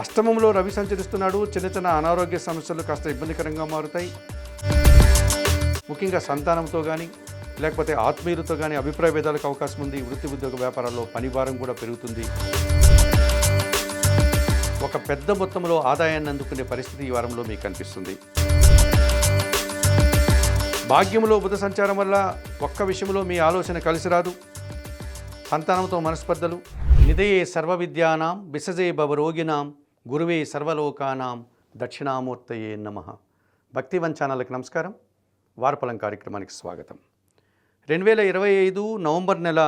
అష్టమంలో రవి సంచరిస్తున్నాడు. చిన్న చిన్న అనారోగ్య సమస్యలు కాస్త ఇబ్బందికరంగా మారుతాయి. ముఖ్యంగా సంతానంతో కానీ లేకపోతే ఆత్మీయులతో కానీ అభిప్రాయ భేదాలకు అవకాశం ఉంది. వృత్తి ఉద్యోగ వ్యాపారాల్లో పనిభారం కూడా పెరుగుతుంది. ఒక పెద్ద మొత్తంలో ఆదాయాన్ని అందుకునే పరిస్థితి ఈ వారంలో మీకు కనిపిస్తుంది. భాగ్యంలో బుధ సంచారం వల్ల ఒక్క విషయంలో మీ ఆలోచన కలిసి రాదు. సంతానంతో మనస్పర్ధలు. నిదయే సర్వ విద్యానాం బిసజే భవరోగినాం గురువే సర్వలోకానాం దక్షిణామూర్తయే నమ. భక్తివన్ ఛానల్కి నమస్కారం. వారపలం కార్యక్రమానికి స్వాగతం. రెండు వేల ఇరవై ఐదు నవంబర్ నెల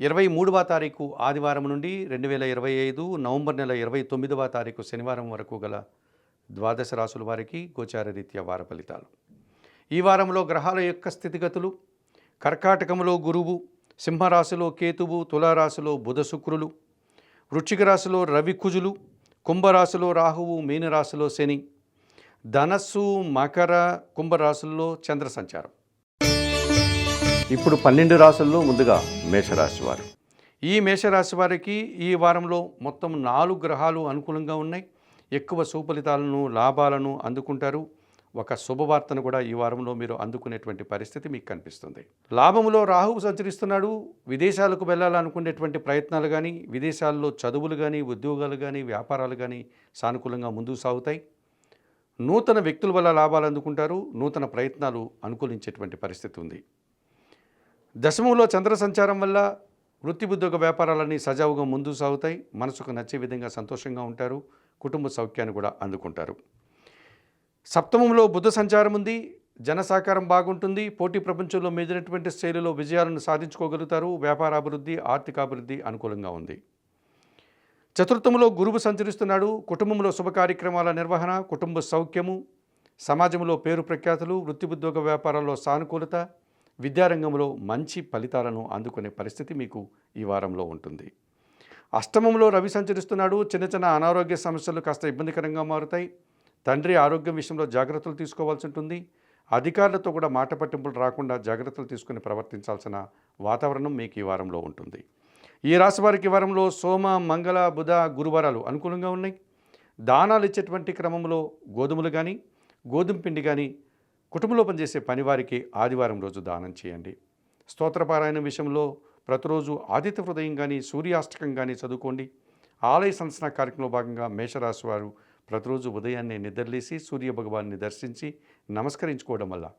ఇరవై మూడవ తారీఖు ఆదివారం నుండి రెండు వేల ఇరవై ఐదు నవంబర్ నెల ఇరవై తొమ్మిదవ తారీఖు శనివారం వరకు గల ద్వాదశ రాసుల వారికి గోచార రీత్యా వార ఫలితాలు ఈ వారంలో గ్రహాల యొక్క స్థితిగతులు కర్కాటకంలో గురువు సింహరాశిలో కేతువు తులారాశిలో బుధ శుక్రులు వృశ్చిక రాశిలో రవి కుజులు కుంభరాశిలో రాహువు మీనరాశిలో శని. ధనస్సు మకర కుంభరాశుల్లో చంద్ర సంచారం. ఇప్పుడు పన్నెండు రాశుల్లో ముందుగా మేషరాశి వారు. ఈ మేషరాశి వారికి ఈ వారంలో మొత్తం నాలుగు గ్రహాలు అనుకూలంగా ఉన్నాయి. ఎక్కువ సుఫలితాలను లాభాలను అందుకుంటారు. ఒక శుభవార్తను కూడా ఈ వారంలో మీరు అందుకునేటువంటి పరిస్థితి మీకు కనిపిస్తుంది. లాభములో రాహువు సంచరిస్తున్నాడు విదేశాలకు వెళ్ళాలనుకునేటువంటి ప్రయత్నాలు కానీ విదేశాల్లో చదువులు కానీ ఉద్యోగాలు కానీ వ్యాపారాలు కానీ సానుకూలంగా ముందుకు సాగుతాయి. నూతన వ్యక్తుల వల్ల లాభాలు అందుకుంటారు నూతన ప్రయత్నాలు అనుకూలించేటువంటి పరిస్థితి ఉంది. దశమంలో చంద్ర సంచారం వల్ల వృత్తి ఉద్యోగ వ్యాపారాలన్నీ సజావుగా ముందుకు సాగుతాయి మనసుకు నచ్చే విధంగా సంతోషంగా ఉంటారు కుటుంబ సౌఖ్యాన్ని కూడా అందుకుంటారు. సప్తమంలో బుద్ధ సంచారం ఉంది జన సహకారం బాగుంటుంది పోటీ ప్రపంచంలో మెదినటువంటి శైలిలో విజయాలను సాధించుకోగలుగుతారు వ్యాపారాభివృద్ధి ఆర్థికాభివృద్ధి అనుకూలంగా ఉంది. చతుర్థంలో గురువు సంచరిస్తున్నాడు కుటుంబంలో శుభ కార్యక్రమాల నిర్వహణ కుటుంబ సౌఖ్యము సమాజంలో పేరు ప్రఖ్యాతులు వృత్తి ఉద్యోగ వ్యాపారాల్లో సానుకూలత విద్యారంగంలో మంచి ఫలితాలను అందుకునే పరిస్థితి మీకు ఈ వారంలో ఉంటుంది. అష్టమంలో రవి సంచరిస్తున్నాడు చిన్న చిన్న అనారోగ్య సమస్యలు కాస్త ఇబ్బందికరంగా మారుతాయి. తండ్రి ఆరోగ్యం విషయంలో జాగ్రత్తలు తీసుకోవాల్సి ఉంటుంది. అధికారులతో కూడా మాట పట్టింపులు రాకుండా జాగ్రత్తలు తీసుకుని ప్రవర్తించాల్సిన వాతావరణం మీకు ఈ వారంలో ఉంటుంది. ఈ రాశి వారికి వారంలో సోమ మంగళ బుధ గురువారాలు అనుకూలంగా ఉన్నాయి. దానాలు ఇచ్చేటువంటి క్రమంలో గోధుమలు కానీ గోధుమ పిండి కానీ కుటుంబంలో పనిచేసే పనివారికి ఆదివారం రోజు దానం చేయండి. స్తోత్రపారాయణ విషయంలో ప్రతిరోజు ఆదిత్య హృదయం కానీ సూర్యాష్టకం కానీ చదువుకోండి. ఆలయ సంస్థన కార్యక్రమంలో భాగంగా మేషరాశి వారు ప్రతిరోజు ఉదయాన్నే నిద్రలేసి సూర్య భగవాన్ని దర్శించి నమస్కరించుకోవడం వల్ల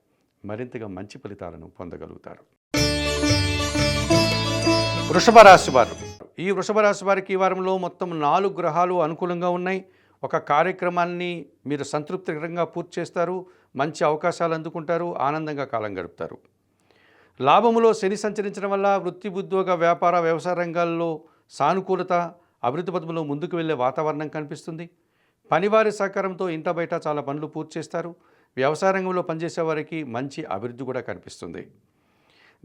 మరింతగా మంచి ఫలితాలను పొందగలుగుతారు. వృషభ రాశి వారు. ఈ వృషభ రాశి వారికి ఈ వారంలో మొత్తం నాలుగు గ్రహాలు అనుకూలంగా ఉన్నాయి. ఒక కార్యక్రమాన్ని మీరు సంతృప్తికరంగా పూర్తి చేస్తారు. మంచి అవకాశాలు అందుకుంటారు. ఆనందంగా కాలం గడుపుతారు. లాభములో శని సంచరించడం వల్ల వృత్తి ఉద్యోగ వ్యాపార వ్యవసాయ రంగాల్లో సానుకూలత అభివృద్ధి పథంలో ముందుకు వెళ్ళే వాతావరణం కనిపిస్తుంది. పనివారి సహకారంతో ఇంట బయట చాలా పనులు పూర్తి చేస్తారు. వ్యవసాయ రంగంలో పనిచేసే వారికి మంచి అభివృద్ధి కూడా కనిపిస్తుంది.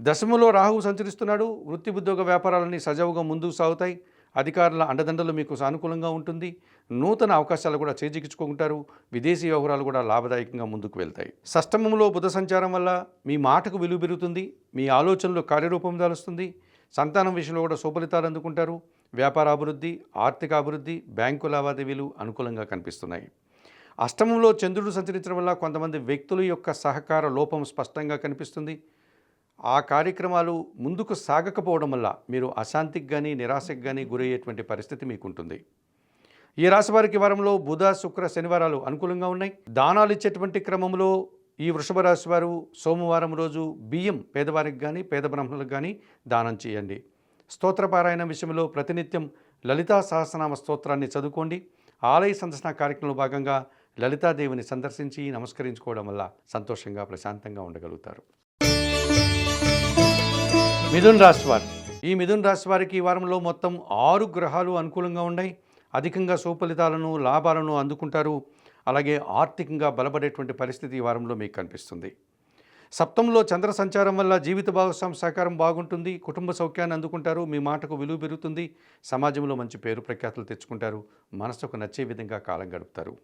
దశములో రాహువు సంచరిస్తున్నాడు. వృత్తి ఉద్యోగ వ్యాపారాలన్నీ సజావుగా ముందుకు సాగుతాయి. అధికారుల అండదండలు మీకు సానుకూలంగా ఉంటుంది. నూతన అవకాశాలు కూడా చేజిక్కించుకుంటారు. విదేశీ వ్యవహారాలు కూడా లాభదాయకంగా ముందుకు వెళ్తాయి. సష్టమంలో బుధ సంచారం వల్ల మీ మాటకు విలువ పెరుగుతుంది. మీ ఆలోచనలు కార్యరూపం దాలుస్తుంది. సంతానం విషయంలో కూడా సుఫలితాలు అందుకుంటారు. వ్యాపార అభివృద్ధి ఆర్థిక అభివృద్ధి బ్యాంకు లావాదేవీలు అనుకూలంగా కనిపిస్తున్నాయి. అష్టమంలో చంద్రుడు సంచరించడం వల్ల కొంతమంది వ్యక్తుల యొక్క సహకార లోపం స్పష్టంగా కనిపిస్తుంది. ఆ కార్యక్రమాలు ముందుకు సాగకపోవడం వల్ల మీరు అశాంతికి కానీ నిరాశకు కానీ గురయ్యేటువంటి పరిస్థితి మీకు ఉంటుంది ఈ రాశి వారికి వారంలో బుధ శుక్ర శనివారాలు అనుకూలంగా ఉన్నాయి. దానాలు ఇచ్చేటువంటి క్రమంలో ఈ వృషభ రాశి వారు సోమవారం రోజు బియ్యం పేదవారికి కానీ పేద బ్రాహ్మణులకు కానీ దానం చేయండి. స్తోత్రపారాయణ విషయంలో ప్రతినిత్యం లలితా సహస్రనామ స్తోత్రాన్ని చదువుకోండి. ఆలయ సందర్శన కార్యక్రమంలో భాగంగా లలితాదేవిని సందర్శించి నమస్కరించుకోవడం వల్ల సంతోషంగా ప్రశాంతంగా ఉండగలుగుతారు. మిథున్ రాశి వారు. ఈ మిథున్ రాశి వారికి ఈ వారంలో మొత్తం ఆరు గ్రహాలు అనుకూలంగా ఉన్నాయి. అధికంగా సుఫలితాలను లాభాలను అందుకుంటారు. అలాగే ఆర్థికంగా బలపడేటువంటి పరిస్థితి ఈ వారంలో మీకు కనిపిస్తుంది. సప్తంలో చంద్ర సంచారం వల్ల జీవిత భాగస్వామి సహకారం బాగుంటుంది కుటుంబ సౌఖ్యాన్ని అందుకుంటారు మీ మాటకు విలువ పెరుగుతుంది సమాజంలో మంచి పేరు ప్రఖ్యాతులు తెచ్చుకుంటారు మనసుకు నచ్చే విధంగా కాలం గడుపుతారు.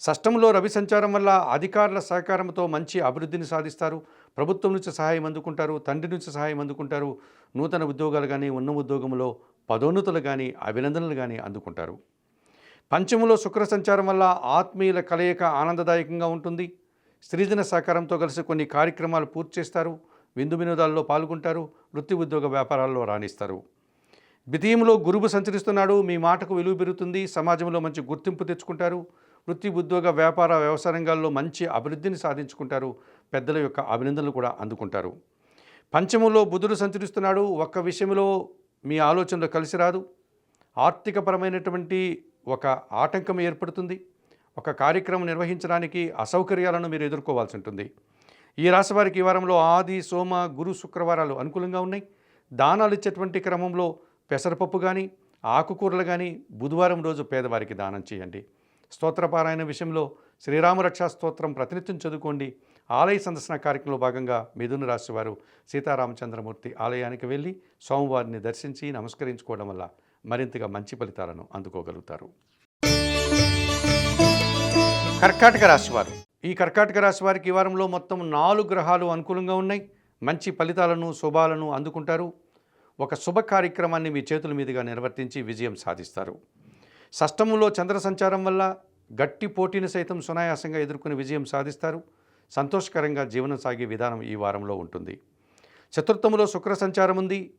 షష్టంలో రవి సంచారం వల్ల అధికారుల సహకారంతో మంచి అభివృద్ధిని సాధిస్తారు ప్రభుత్వం నుంచి సహాయం అందుకుంటారు తండ్రి నుంచి సహాయం అందుకుంటారు నూతన ఉద్యోగాలు కానీ ఉన్న ఉద్యోగంలో పదోన్నతులు కానీ అభినందనలు కానీ అందుకుంటారు. పంచములో శుక్ర సంచారం వల్ల ఆత్మీయుల కలయిక ఆనందదాయకంగా ఉంటుంది స్త్రీజన సహకారంతో కలిసి కొన్ని కార్యక్రమాలు పూర్తి చేస్తారు. విందు వినోదాల్లో పాల్గొంటారు. వృత్తి ఉద్యోగ వ్యాపారాల్లో రాణిస్తారు. ద్వితీయంలో గురువు సంచరిస్తున్నాడు. మీ మాటకు విలువ పెరుగుతుంది. సమాజంలో మంచి గుర్తింపు తెచ్చుకుంటారు. వృత్తి ఉద్యోగ వ్యాపార వ్యవసాయ రంగాల్లో మంచి అభివృద్ధిని సాధించుకుంటారు. పెద్దల యొక్క అభినందనలు కూడా అందుకుంటారు. పంచమంలో బుధుడు సంచరిస్తున్నాడు. ఒక్క విషయంలో మీ ఆలోచనలో కలిసి రాదు. ఆర్థికపరమైనటువంటి ఒక ఆటంకం ఏర్పడుతుంది. ఒక కార్యక్రమం నిర్వహించడానికి అసౌకర్యాలను మీరు ఎదుర్కోవాల్సి ఉంటుంది. ఈ రాశివారికి ఈ వారంలో ఆది సోమ గురు శుక్రవారాలు అనుకూలంగా ఉన్నాయి. దానాలు ఇచ్చేటువంటి క్రమంలో పెసరపప్పు కానీ ఆకుకూరలు కానీ బుధవారం రోజు పేదవారికి దానం చేయండి. స్తోత్రపారాయణ విషయంలో శ్రీరామరక్షా స్తోత్రం ప్రతినిత్యం చదువుకోండి. ఆలయ సందర్శన కార్యక్రమంలో భాగంగా మిథున రాశివారు సీతారామచంద్రమూర్తి ఆలయానికి వెళ్ళి స్వామివారిని దర్శించి నమస్కరించుకోవడం వల్ల మరింతగా మంచి ఫలితాలను అందుకోగలుగుతారు. కర్కాటక రాశి వారు. ఈ కర్కాటక రాశి వారికి ఈ వారంలో మొత్తం నాలుగు గ్రహాలు అనుకూలంగా ఉన్నాయి. మంచి ఫలితాలను శుభాలను అందుకుంటారు. ఒక శుభ కార్యక్రమాన్ని మీ చేతుల మీదుగా నిర్వర్తించి విజయం సాధిస్తారు. షష్టములో చంద్ర సంచారం వల్ల గట్టి పోటీని సైతం సునాయాసంగా ఎదుర్కొని విజయం సాధిస్తారు. సంతోషకరంగా జీవనం సాగే విధానం ఈ వారంలో ఉంటుంది. చతుర్థములో శుక్ర సంచారం ఉంది.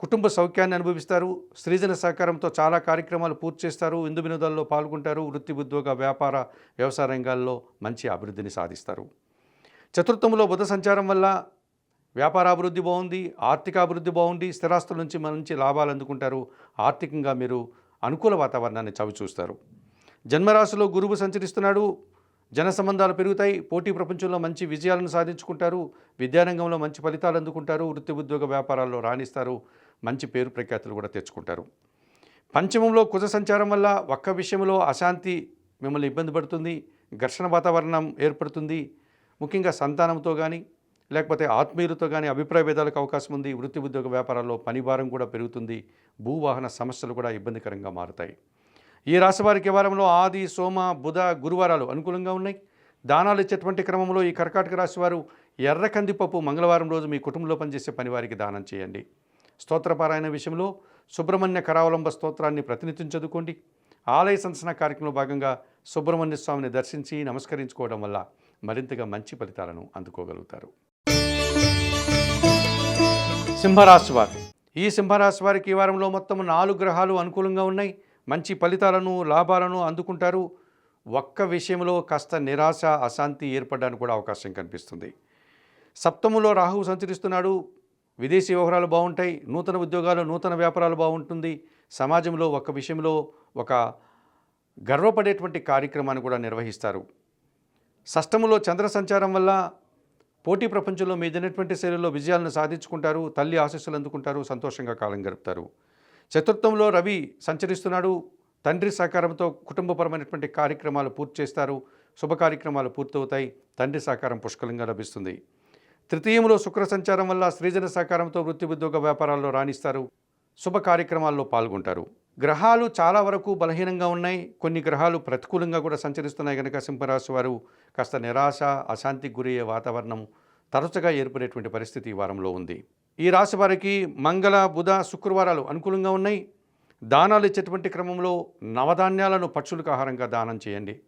కుటుంబ సౌఖ్యాన్ని అనుభవిస్తారు స్త్రీజన సహకారంతో చాలా కార్యక్రమాలు పూర్తి చేస్తారు విందు వినోదాల్లో పాల్గొంటారు వృత్తి ఉద్యోగ వ్యాపార వ్యవసాయ రంగాల్లో మంచి అభివృద్ధిని సాధిస్తారు. చతుర్థంలో బుధ సంచారం వల్ల వ్యాపారాభివృద్ధి బాగుంది ఆర్థిక అభివృద్ధి బాగుంది స్థిరాస్తుల నుంచి మంచి లాభాలు అందుకుంటారు ఆర్థికంగా మీరు అనుకూల వాతావరణాన్ని చవి చూస్తారు జన్మరాశిలో గురువు సంచరిస్తున్నాడు జన సంబంధాలు పెరుగుతాయి పోటీ ప్రపంచంలో మంచి విజయాలను సాధించుకుంటారు విద్యారంగంలో మంచి ఫలితాలు అందుకుంటారు వృత్తి ఉద్యోగ వ్యాపారాల్లో రాణిస్తారు మంచి పేరు ప్రఖ్యాతులు కూడా తెచ్చుకుంటారు. పంచమంలో కుజ సంచారం వల్ల ఒక్క విషయంలో అశాంతి మిమ్మల్ని ఇబ్బంది పడుతుంది ఘర్షణ వాతావరణం ఏర్పడుతుంది. ముఖ్యంగా సంతానంతో కానీ లేకపోతే ఆత్మీయులతో కానీ అభిప్రాయ భేదాలకు అవకాశం ఉంది. వృత్తి ఉద్యోగ వ్యాపారాల్లో పనిభారం కూడా పెరుగుతుంది. భూవాహన సమస్యలు కూడా ఇబ్బందికరంగా మారుతాయి. ఈ రాశివారికి వారంలో ఆది సోమ బుధ గురువారాలు అనుకూలంగా ఉన్నాయి. దానాలు ఇచ్చేటువంటి క్రమంలో ఈ కర్కాటక రాశివారు ఎర్ర కందిపప్పు మంగళవారం రోజు మీ కుటుంబంలో పనిచేసే పనివారికి దానం చేయండి. స్తోత్రపారాయణ విషయంలో సుబ్రహ్మణ్య కరావలంబ స్తోత్రాన్ని ప్రతినిత్యం చదువుకోండి. ఆలయ సందర్శన కార్యక్రమంలో భాగంగా సుబ్రహ్మణ్య స్వామిని దర్శించి నమస్కరించుకోవడం వల్ల మరింతగా మంచి ఫలితాలను అందుకోగలుగుతారు. సింహరాశి వారు. ఈ సింహరాశి వారికి ఈ వారంలో మొత్తం నాలుగు గ్రహాలు అనుకూలంగా ఉన్నాయి. మంచి ఫలితాలను లాభాలను అందుకుంటారు. ఒక్క విషయంలో కాస్త నిరాశ అశాంతి ఏర్పడడానికి కూడా అవకాశం కనిపిస్తుంది. సప్తములో రాహువు సంచరిస్తున్నాడు. విదేశీ వ్యవహారాలు బాగుంటాయి నూతన ఉద్యోగాలు నూతన వ్యాపారాలు బాగుంటుంది. సమాజంలో ఒక విషయంలో ఒక గర్వపడేటువంటి కార్యక్రమాన్ని కూడా నిర్వహిస్తారు. షష్టములో చంద్ర సంచారం వల్ల పోటీ ప్రపంచంలో మీదైనటువంటి శైలిలో విజయాలను సాధించుకుంటారు తల్లి ఆశీస్సులు అందుకుంటారు సంతోషంగా కాలం గడుపుతారు. చతుర్థంలో రవి సంచరిస్తున్నాడు తండ్రి సహకారంతో కుటుంబపరమైనటువంటి కార్యక్రమాలు పూర్తి చేస్తారు. శుభ కార్యక్రమాలు పూర్తవుతాయి తండ్రి సహకారం పుష్కలంగా లభిస్తుంది. తృతీయంలో శుక్ర సంచారం వల్ల సృజన సహకారంతో వృత్తి ఉద్యోగ వ్యాపారాల్లో రాణిస్తారు. శుభ కార్యక్రమాల్లో పాల్గొంటారు. గ్రహాలు చాలా వరకు బలహీనంగా ఉన్నాయి. కొన్ని గ్రహాలు ప్రతికూలంగా కూడా సంచరిస్తున్నాయి కనుక సింహరాశి వారు. కాస్త నిరాశ అశాంతికి గురయ్యే వాతావరణం తరచుగా ఏర్పడేటువంటి పరిస్థితి ఈ వారంలో ఉంది. ఈ రాశి వారికి మంగళ బుధ శుక్రవారాలు అనుకూలంగా ఉన్నాయి. దానాలు ఇచ్చేటువంటి క్రమంలో నవధాన్యాలను పక్షులకు ఆహారంగా దానం చేయండి.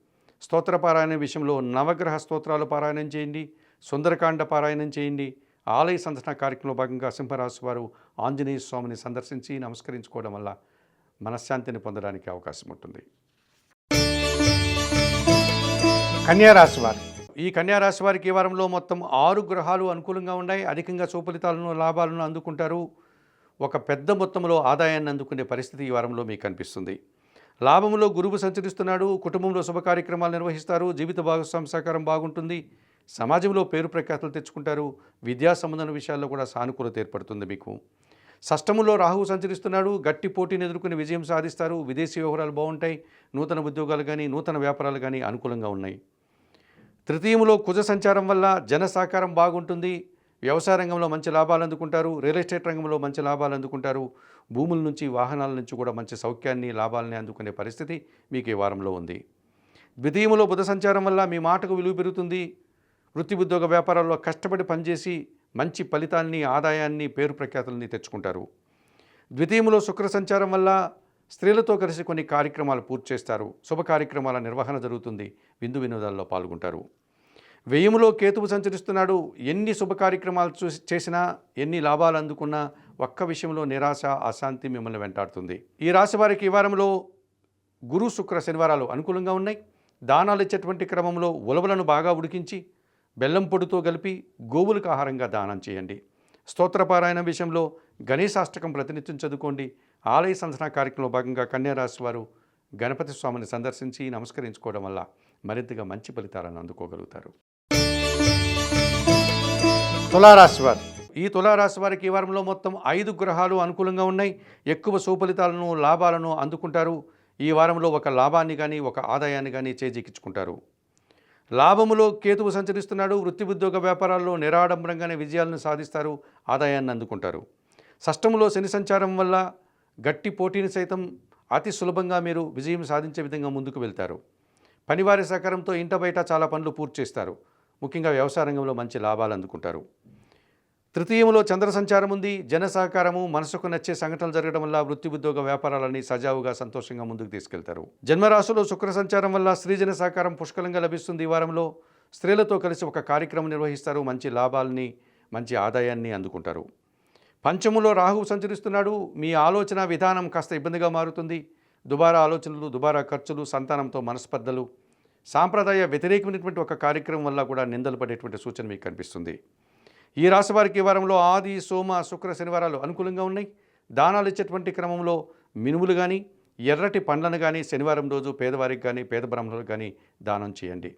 స్తోత్ర పారాయణ విషయంలో నవగ్రహ స్తోత్రాలు పారాయణం చేయండి. సుందరకాండ పారాయణం చేయండి. ఆలయ సందర్శన కార్యక్రమంలో భాగంగా సింహరాశి వారు ఆంజనేయ స్వామిని సందర్శించి నమస్కరించుకోవడం వల్ల మనశ్శాంతిని పొందడానికి అవకాశం ఉంటుంది. కన్యారాశి వారు. ఈ కన్యారాశి వారికి ఈ వారంలో మొత్తం ఆరు గ్రహాలు అనుకూలంగా ఉన్నాయి. అధికంగా సుఫలితాలను లాభాలను అందుకుంటారు. ఒక పెద్ద మొత్తంలో ఆదాయాన్ని అందుకునే పరిస్థితి ఈ వారంలో మీకు కనిపిస్తుంది లాభంలో గురువు సంచరిస్తున్నాడు. కుటుంబంలో శుభ కార్యక్రమాలు నిర్వహిస్తారు. జీవిత భాగస్వామి సహకారం బాగుంటుంది. సమాజంలో పేరు ప్రఖ్యాతులు తెచ్చుకుంటారు. విద్యా సంబంధం విషయాల్లో కూడా సానుకూలత ఏర్పడుతుంది మీకు. షష్టములో రాహువు సంచరిస్తున్నాడు. గట్టి పోటీని ఎదుర్కొని విజయం సాధిస్తారు. విదేశీ వ్యవహారాలు బాగుంటాయి. నూతన ఉద్యోగాలు కానీ నూతన వ్యాపారాలు కానీ అనుకూలంగా ఉన్నాయి. తృతీయములో కుజ సంచారం వల్ల జన సహకారం బాగుంటుంది. వ్యవసాయ రంగంలో మంచి లాభాలు అందుకుంటారు. రియల్ ఎస్టేట్ రంగంలో మంచి లాభాలు అందుకుంటారు. భూముల నుంచి వాహనాల నుంచి కూడా మంచి సౌఖ్యాన్ని లాభాలని అందుకునే పరిస్థితి మీకు ఈ వారంలో ఉంది. ద్వితీయములో బుధ సంచారం వల్ల మీ మాటకు విలువ పెరుగుతుంది. వృత్తి ఉద్యోగ వ్యాపారాల్లో కష్టపడి పనిచేసి మంచి ఫలితాన్ని ఆదాయాన్ని పేరు ప్రఖ్యాతులని తెచ్చుకుంటారు. ద్వితీయంలో శుక్ర సంచారం వల్ల స్త్రీలతో కలిసి కొన్ని కార్యక్రమాలు పూర్తి చేస్తారు. శుభ కార్యక్రమాల నిర్వహణ జరుగుతుంది. విందు వినోదాల్లో పాల్గొంటారు. వ్యయంలో కేతువు సంచరిస్తున్నాడు. ఎన్ని శుభ కార్యక్రమాలు చూసి చేసినా ఎన్ని లాభాలు అందుకున్నా ఒక్క విషయంలో నిరాశ అశాంతి మిమ్మల్ని వెంటాడుతుంది. ఈ రాశి వారికి ఈ వారంలో గురు శుక్ర శనివారాలు అనుకూలంగా ఉన్నాయి. దానాలు ఇచ్చేటువంటి క్రమంలో ఉలవలను బాగా ఉడికించి బెల్లం పొడితో కలిపి గోవులకు ఆహారంగా దానం చేయండి. స్తోత్రపారాయణ విషయంలో గణేశాష్టకం ప్రతినిత్యం చదువుకోండి. ఆలయ సంసన కార్యక్రమంలో భాగంగా కన్యారాశి వారు గణపతి స్వామిని సందర్శించి నమస్కరించుకోవడం వల్ల మరింతగా మంచి ఫలితాలను అందుకోగలుగుతారు. తులారాశి వారు. ఈ తులారాశి వారికి ఈ వారంలో మొత్తం ఐదు గ్రహాలు అనుకూలంగా ఉన్నాయి. ఎక్కువ సుఫలితాలను లాభాలను అందుకుంటారు. ఈ వారంలో ఒక లాభాన్ని కానీ ఒక ఆదాయాన్ని కానీ చేజిక్కించుకుంటారు. లాభములో కేతువు సంచరిస్తున్నాడు వృత్తి ఉద్యోగ వ్యాపారాల్లో నిరాడంబరంగానే విజయాలను సాధిస్తారు ఆదాయాన్ని అందుకుంటారు. షష్టములో శని సంచారం వల్ల గట్టి పోటీని సైతం అతి సులభంగా మీరు విజయం సాధించే విధంగా ముందుకు వెళ్తారు. పనివారి సహకారంతో ఇంట బయట చాలా పనులు పూర్తి చేస్తారు. ముఖ్యంగా వ్యవసాయ రంగంలో మంచి లాభాలు అందుకుంటారు. తృతీయంలో చంద్ర సంచారం ఉంది జన సహకారము మనసుకు నచ్చే సంఘటనలు జరగడం వల్ల వృత్తి ఉద్యోగ వ్యాపారాలని సజావుగా సంతోషంగా ముందుకు తీసుకెళ్తారు. జన్మరాశిలో శుక్ర సంచారం వల్ల స్త్రీజన సహకారం పుష్కలంగా లభిస్తుంది ఈ వారంలో. స్త్రీలతో కలిసి ఒక కార్యక్రమం నిర్వహిస్తారు మంచి లాభాలని మంచి ఆదాయాన్ని అందుకుంటారు. పంచములో రాహువు సంచరిస్తున్నాడు మీ ఆలోచన విధానం కాస్త ఇబ్బందిగా మారుతుంది. దుబారా ఆలోచనలు దుబారా ఖర్చులు సంతానంతో మనస్పర్ధలు సాంప్రదాయ వ్యతిరేకమైనటువంటి ఒక కార్యక్రమం వల్ల కూడా నిందలు పడేటువంటి సూచన మీకు కనిపిస్తుంది. ఈ రాశి వారికి ఈ వారంలో ఆది సోమ శుక్ర శనివారాలు అనుకూలంగా ఉన్నాయి. దానాలు ఇచ్చేటువంటి క్రమంలో మినుములు కానీ ఎర్రటి పండ్లను కానీ శనివారం రోజు పేదవారికి కానీ పేద బ్రాహ్మణులకు కానీ దానం చేయండి.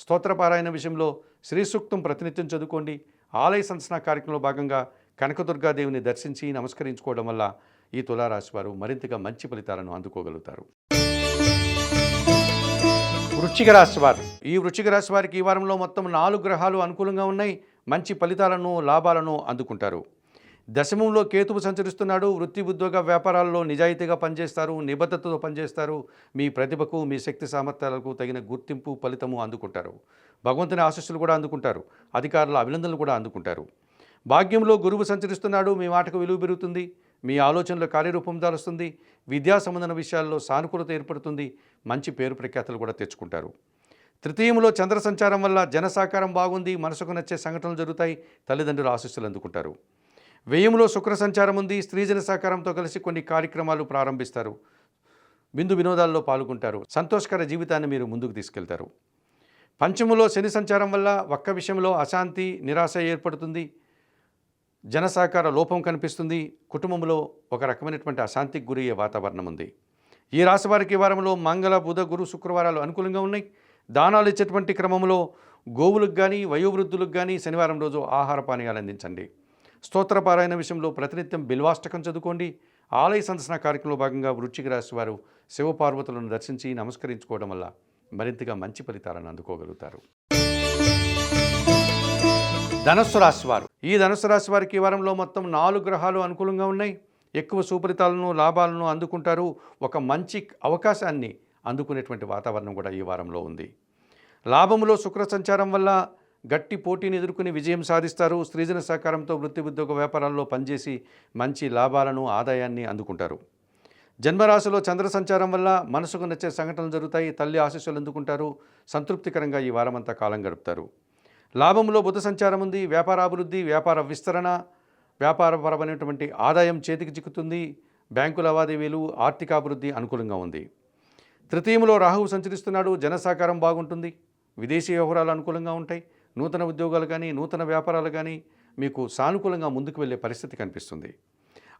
స్తోత్రపారాయణ విషయంలో శ్రీ సూక్తం ప్రతినిత్యం చదువుకోండి. ఆలయ సంస్థన కార్యక్రమంలో భాగంగా కనకదుర్గాదేవిని దర్శించి నమస్కరించుకోవడం వల్ల ఈ తులారాశి వారు మరింతగా మంచి ఫలితాలను అందుకోగలుగుతారు. వృశ్చిక రాశి వారు. ఈ వృశ్చిక రాశి వారికి ఈ వారంలో మొత్తం నాలుగు గ్రహాలు అనుకూలంగా ఉన్నాయి. మంచి ఫలితాలను లాభాలను అందుకుంటారు. దశమంలో కేతువు సంచరిస్తున్నాడు వృత్తి ఉద్యోగ వ్యాపారాల్లో నిజాయితీగా పనిచేస్తారు నిబద్ధతతో పనిచేస్తారు. మీ ప్రతిభకు మీ శక్తి సామర్థ్యాలకు తగిన గుర్తింపు ఫలితము అందుకుంటారు. భగవంతుని ఆశస్సులు కూడా అందుకుంటారు. అధికారుల అభినందనలు కూడా అందుకుంటారు. భాగ్యంలో గురువు సంచరిస్తున్నాడు మీ మాటకు విలువ పెరుగుతుంది మీ ఆలోచనలో కార్యరూపం దాలుస్తుంది విద్యా సంబంధన విషయాల్లో సానుకూలత ఏర్పడుతుంది మంచి పేరు ప్రఖ్యాతలు కూడా తెచ్చుకుంటారు. తృతీయంలో చంద్ర సంచారం వల్ల జన సహకారం బాగుంది మనసుకు నచ్చే సంఘటనలు జరుగుతాయి తల్లిదండ్రులు ఆశీస్సులు అందుకుంటారు. వ్యయంలో శుక్ర సంచారం ఉంది స్త్రీజన సహకారంతో కలిసి కొన్ని కార్యక్రమాలు ప్రారంభిస్తారు. బిందు వినోదాల్లో పాల్గొంటారు. సంతోషకర జీవితాన్ని మీరు ముందుకు తీసుకెళ్తారు. పంచములో శని సంచారం వల్ల ఒక్క విషయంలో అశాంతి నిరాశ ఏర్పడుతుంది. జన సహకార లోపం కనిపిస్తుంది. కుటుంబంలో ఒక రకమైనటువంటి అశాంతికి గురయ్యే వాతావరణం ఉంది. ఈ రాశి వారికి వారంలో మంగళ బుధ గురు శుక్రవారాలు అనుకూలంగా ఉన్నాయి. దానాలు ఇచ్చేటువంటి క్రమంలో గోవులకు కానీ వయోవృద్ధులకు కానీ శనివారం రోజు ఆహార పానీయాలు అందించండి. స్తోత్రపారాయణ విషయంలో ప్రతినిత్యం బిల్వాష్టకం చదువుకోండి. ఆలయ సందర్శన కార్యక్రమంలో భాగంగా వృశ్చిక రాశి వారు శివపార్వతులను దర్శించి నమస్కరించుకోవడం వల్ల మరింతగా మంచి ఫలితాలను అందుకోగలుగుతారు. ధనస్సు రాశి వారు. ఈ ధనుస్సు రాశి వారికి ఈ వారంలో మొత్తం నాలుగు గ్రహాలు అనుకూలంగా ఉన్నాయి. ఎక్కువ సుఫలితాలను లాభాలను అందుకుంటారు. ఒక మంచి అవకాశాన్ని అందుకునేటువంటి వాతావరణం కూడా ఈ వారంలో ఉంది. లాభములో శుక్ర సంచారం వల్ల గట్టి పోటీని ఎదుర్కొని విజయం సాధిస్తారు. స్త్రీజన సహకారంతో వృత్తి ఉద్యోగ వ్యాపారాల్లో పనిచేసి మంచి లాభాలను ఆదాయాన్ని అందుకుంటారు. జన్మరాశిలో చంద్ర సంచారం వల్ల మనసుకు నచ్చే సంఘటనలు జరుగుతాయి. తల్లి ఆశీస్సులు అందుకుంటారు. సంతృప్తికరంగా ఈ వారమంతా కాలం గడుపుతారు. లాభంలో బుధ సంచారం ఉంది. వ్యాపార అభివృద్ధి వ్యాపార విస్తరణ వ్యాపారపరమైనటువంటి ఆదాయం చేతికి చిక్కుతుంది. బ్యాంకు లావాదేవీలు ఆర్థికాభివృద్ధి అనుకూలంగా ఉంది. తృతీయంలో రాహువు సంచరిస్తున్నాడు జనసాకారం బాగుంటుంది. విదేశీ వ్యవహారాలు అనుకూలంగా ఉంటాయి. నూతన ఉద్యోగాలు కానీ నూతన వ్యాపారాలు కానీ మీకు సానుకూలంగా ముందుకు వెళ్ళే పరిస్థితి కనిపిస్తుంది.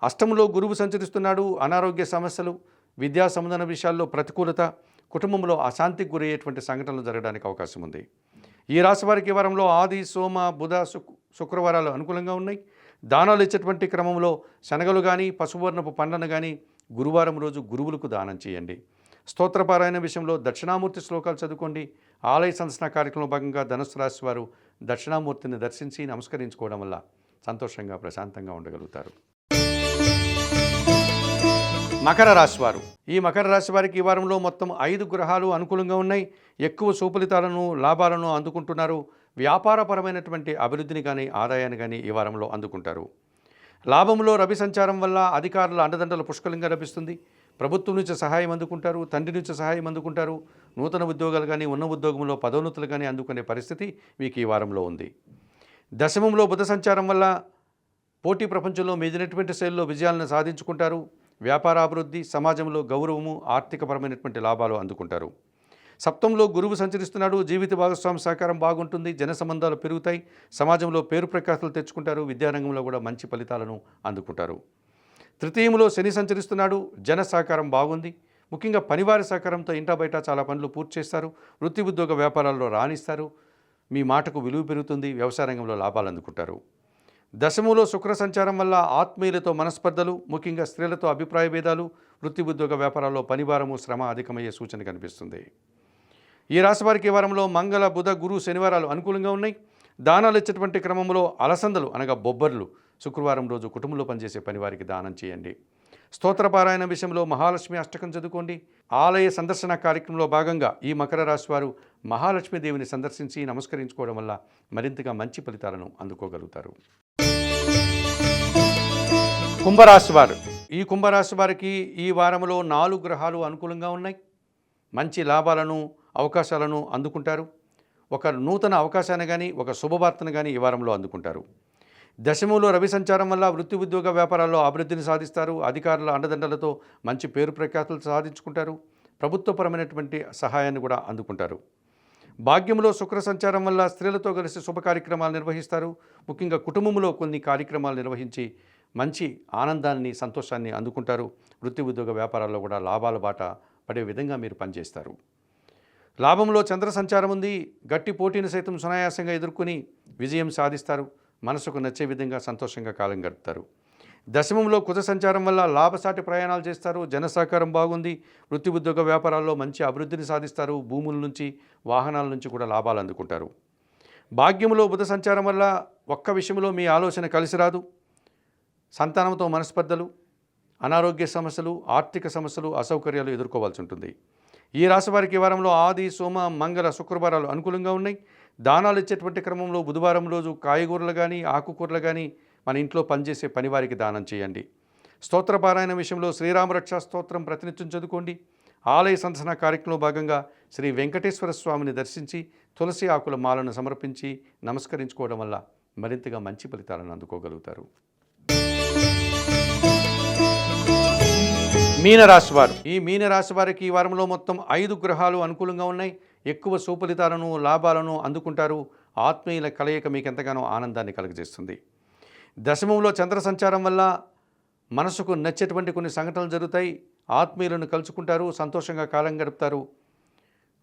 అష్టంలో గురువు సంచరిస్తున్నాడు అనారోగ్య సమస్యలు విద్యా సంబంధన విషయాల్లో ప్రతికూలత కుటుంబంలో అశాంతికి గురయ్యేటువంటి సంఘటనలు జరగడానికి అవకాశం ఉంది. ఈ రాశి వారికి వారంలో ఆది సోమ బుధ శుక్రవారాలు అనుకూలంగా ఉన్నాయి. దానాలు ఇచ్చేటువంటి క్రమంలో శనగలు కానీ పశువర్ణపు పండ్లను కానీ గురువారం రోజు గురువులకు దానం చేయండి. స్తోత్రపారాయణ విషయంలో దక్షిణామూర్తి శ్లోకాలు చదువుకోండి. ఆలయ సందర్శన కార్యక్రమంలో భాగంగా ధనుసు రాశి వారు దక్షిణామూర్తిని దర్శించి నమస్కరించుకోవడం వల్ల సంతోషంగా ప్రశాంతంగా ఉండగలుగుతారు. మకర రాశి వారు. ఈ మకర రాశి వారికి ఈ వారంలో మొత్తం ఐదు గ్రహాలు అనుకూలంగా ఉన్నాయి. ఎక్కువ సుఫలితాలను లాభాలను అందుకుంటున్నారు. వ్యాపారపరమైనటువంటి అభివృద్ధిని కానీ ఆదాయాన్ని కానీ ఈ వారంలో అందుకుంటారు. లాభంలో రవి సంచారం వల్ల అధికారుల అండదండలు పుష్కలంగా లభిస్తుంది. ప్రభుత్వం నుంచి సహాయం అందుకుంటారు తండ్రి నుంచి సహాయం అందుకుంటారు నూతన ఉద్యోగాలు కానీ ఉన్న ఉద్యోగంలో పదోన్నతులు కానీ అందుకునే పరిస్థితి మీకు ఈ వారంలో ఉంది. దశమంలో బుధ సంచారం వల్ల పోటీ ప్రపంచంలో మీదినటువంటి శైలిలో విజయాలను సాధించుకుంటారు. వ్యాపారాభివృద్ధి సమాజంలో గౌరవము ఆర్థికపరమైనటువంటి లాభాలు అందుకుంటారు. సప్తంలో గురువు సంచరిస్తున్నాడు. జీవిత భాగస్వామి సహకారం బాగుంటుంది. జన సంబంధాలు పెరుగుతాయి. సమాజంలో పేరు ప్రకాశాలు తెచ్చుకుంటారు. విద్యారంగంలో కూడా మంచి ఫలితాలను అందుకుంటారు. తృతీయంలో శని సంచరిస్తున్నాడు జన సహకారం బాగుంది. ముఖ్యంగా పనివారి సహకారంతో ఇంటా బయట చాలా పనులు పూర్తి చేస్తారు. వృత్తి ఉద్యోగ వ్యాపారాల్లో రాణిస్తారు. మీ మాటకు విలువ పెరుగుతుంది వ్యవసాయ రంగంలో లాభాలు అందుకుంటారు. దశములో శుక్ర సంచారం వల్ల ఆత్మీయులతో మనస్పర్ధలు ముఖ్యంగా స్త్రీలతో అభిప్రాయ భేదాలు వృత్తి ఉద్యోగ వ్యాపారాల్లో పనివారము శ్రమ అధికమయ్యే సూచన కనిపిస్తుంది. ఈ రాశి వారికి వారంలో మంగళ బుధ గురు శనివారాలు అనుకూలంగా ఉన్నాయి. దానాలు ఇచ్చేటువంటి క్రమంలో అలసందలు అనగా బొబ్బర్లు శుక్రవారం రోజు కుటుంబంలో పనిచేసే పనివారికి దానం చేయండి. స్తోత్రపారాయణ విషయంలో మహాలక్ష్మి అష్టకం చదువుకోండి. ఆలయ సందర్శన కార్యక్రమంలో భాగంగా ఈ మకర రాశి వారు మహాలక్ష్మీదేవిని సందర్శించి నమస్కరించుకోవడం వల్ల మరింతగా మంచి ఫలితాలను అందుకోగలుగుతారు. కుంభరాశి వారు. ఈ కుంభరాశి వారికి ఈ వారంలో నాలుగు గ్రహాలు అనుకూలంగా ఉన్నాయి. మంచి లాభాలను అవకాశాలను అందుకుంటారు. ఒక నూతన అవకాశాన్ని కానీ ఒక శుభవార్తను కానీ ఈ వారంలో అందుకుంటారు. దశమంలో రవి సంచారం వల్ల వృత్తి ఉద్యోగ వ్యాపారాల్లో అభివృద్ధిని సాధిస్తారు. అధికారుల అండదండలతో మంచి పేరు ప్రఖ్యాతులు సాధించుకుంటారు. ప్రభుత్వపరమైనటువంటి సహాయాన్ని కూడా అందుకుంటారు. భాగ్యంలో శుక్ర సంచారం వల్ల స్త్రీలతో కలిసి శుభ కార్యక్రమాలు నిర్వహిస్తారు. ముఖ్యంగా కుటుంబంలో కొన్ని కార్యక్రమాలు నిర్వహించి మంచి ఆనందాన్ని సంతోషాన్ని అందుకుంటారు. వృత్తి ఉద్యోగ వ్యాపారాల్లో కూడా లాభాల బాట పడే విధంగా మీరు పనిచేస్తారు. లాభంలో చంద్ర సంచారం ఉంది. గట్టి పోటీని సైతం సునాయాసంగా ఎదుర్కొని విజయం సాధిస్తారు. మనసుకు నచ్చే విధంగా సంతోషంగా కాలం గడుపుతారు. దశమంలో కుజ సంచారం వల్ల లాభసాటి ప్రయాణాలు చేస్తారు. జన సహకారం బాగుంది. వృత్తి ఉద్యోగ వ్యాపారాల్లో మంచి అభివృద్ధిని సాధిస్తారు. భూముల నుంచి వాహనాల నుంచి కూడా లాభాలు అందుకుంటారు. భాగ్యములో బుధ సంచారం వల్ల ఒక్క విషయంలో మీ ఆలోచన కలిసి రాదు. సంతానంతో మనస్పర్ధలు అనారోగ్య సమస్యలు ఆర్థిక సమస్యలు అసౌకర్యాలు ఎదుర్కోవాల్సి ఉంటుంది. ఈ రాశి వారికి వారంలో ఆది సోమ మంగళ శుక్రవారాలు అనుకూలంగా ఉన్నాయి. దానాలు ఇచ్చేటువంటి క్రమంలో బుధవారం రోజు కాయగూరలు కానీ ఆకుకూరలు కానీ మన ఇంట్లో పనిచేసే పనివారికి దానం చేయండి. స్తోత్ర పారాయణ విషయంలో శ్రీరామరక్ష స్తోత్రం ప్రతినిత్యం చదువుకోండి. ఆలయ సందర్శన కార్యక్రమంలో భాగంగా శ్రీ వెంకటేశ్వర స్వామిని దర్శించి తులసి ఆకుల మాలను సమర్పించి నమస్కరించుకోవడం వల్ల మరింతగా మంచి ఫలితాలను అందుకోగలుగుతారు. మీనరాశి వారు. ఈ మీనరాశి వారికి ఈ వారంలో మొత్తం ఐదు గ్రహాలు అనుకూలంగా ఉన్నాయి. ఎక్కువ సుఫలితాలను లాభాలను అందుకుంటారు. ఆత్మీయుల కలయిక మీకు ఎంతగానో ఆనందాన్ని కలుగజేస్తుంది. దశమంలో చంద్ర సంచారం వల్ల మనసుకు నచ్చేటువంటి కొన్ని సంఘటనలు జరుగుతాయి. ఆత్మీయులను కలుసుకుంటారు. సంతోషంగా కాలం గడుపుతారు.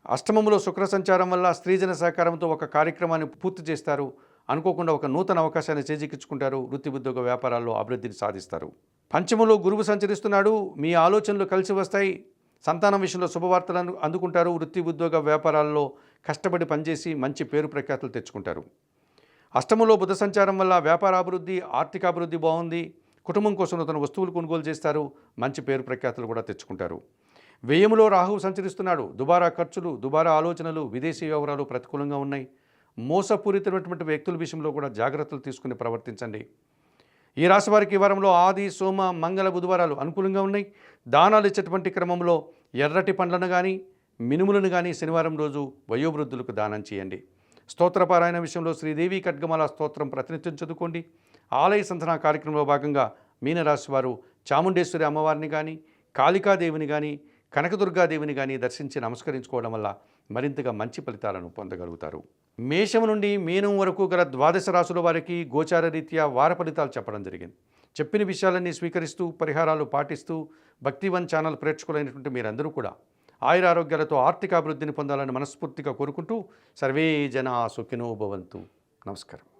అష్టమంలో శుక్ర సంచారం వల్ల స్త్రీజన సహకారంతో ఒక కార్యక్రమాన్ని పూర్తి చేస్తారు. అనుకోకుండా ఒక నూతన అవకాశాన్ని చేజిక్కించుకుంటారు. వృత్తి ఉద్యోగ వ్యాపారాల్లో అభివృద్ధిని సాధిస్తారు. పంచమంలో గురువు సంచరిస్తున్నాడు మీ ఆలోచనలు కలిసి వస్తాయి. సంతానం విషయంలో శుభవార్తలను అందుకుంటారు. వృత్తి ఉద్యోగ వ్యాపారాల్లో కష్టపడి పనిచేసి మంచి పేరు ప్రఖ్యాతులు తెచ్చుకుంటారు. అష్టమంలో బుధ సంచారం వల్ల వ్యాపార అభివృద్ధి ఆర్థికాభివృద్ధి బాగుంది. కుటుంబం కోసం నూతన వస్తువులు కొనుగోలు చేస్తారు. మంచి పేరు ప్రఖ్యాతులు కూడా తెచ్చుకుంటారు. వ్యయములో రాహువు సంచరిస్తున్నాడు. దుబారా ఖర్చులు దుబారా ఆలోచనలు విదేశీ వ్యవహారాలు ప్రతికూలంగా ఉన్నాయి. మోసపూరితమైనటువంటి వ్యక్తుల విషయంలో కూడా జాగ్రత్తలు తీసుకుని ప్రవర్తించండి. ఈ రాశి వారికి వారంలో ఆది సోమ మంగళ బుధవారాలు అనుకూలంగా ఉన్నాయి. దానాలు ఇచ్చేటువంటి క్రమంలో ఎర్రటి పండ్లను కానీ మినుములను కానీ శనివారం రోజు వయోవృద్ధులకు దానం చేయండి. స్తోత్రపారాయణ విషయంలో శ్రీదేవి ఖడ్గమాల స్తోత్రం ప్రతినిత్యం చదువుకోండి. ఆలయ సంతన కార్యక్రమంలో భాగంగా మీనరాశి వారు చాముండేశ్వరి అమ్మవారిని కానీ కాళికాదేవిని కానీ కనకదుర్గాదేవిని కానీ దర్శించి నమస్కరించుకోవడం వల్ల మరింతగా మంచి ఫలితాలను పొందగలుగుతారు. మేషం నుండి మీనం వరకు గల ద్వాదశ రాశుల వారికి గోచార రీత్యా వార ఫలితాలు చెప్పడం జరిగింది. చెప్పిన విషయాలన్నీ స్వీకరిస్తూ పరిహారాలు పాటిస్తూ భక్తివన్ ఛానల్ ప్రేక్షకులైనటువంటి మీరందరూ కూడా ఆయుర ఆరోగ్యాలతో ఆర్థిక అభివృద్ధిని పొందాలని మనస్ఫూర్తిగా కోరుకుంటూ సర్వే జన సుఖినో భవంతు. నమస్కారం.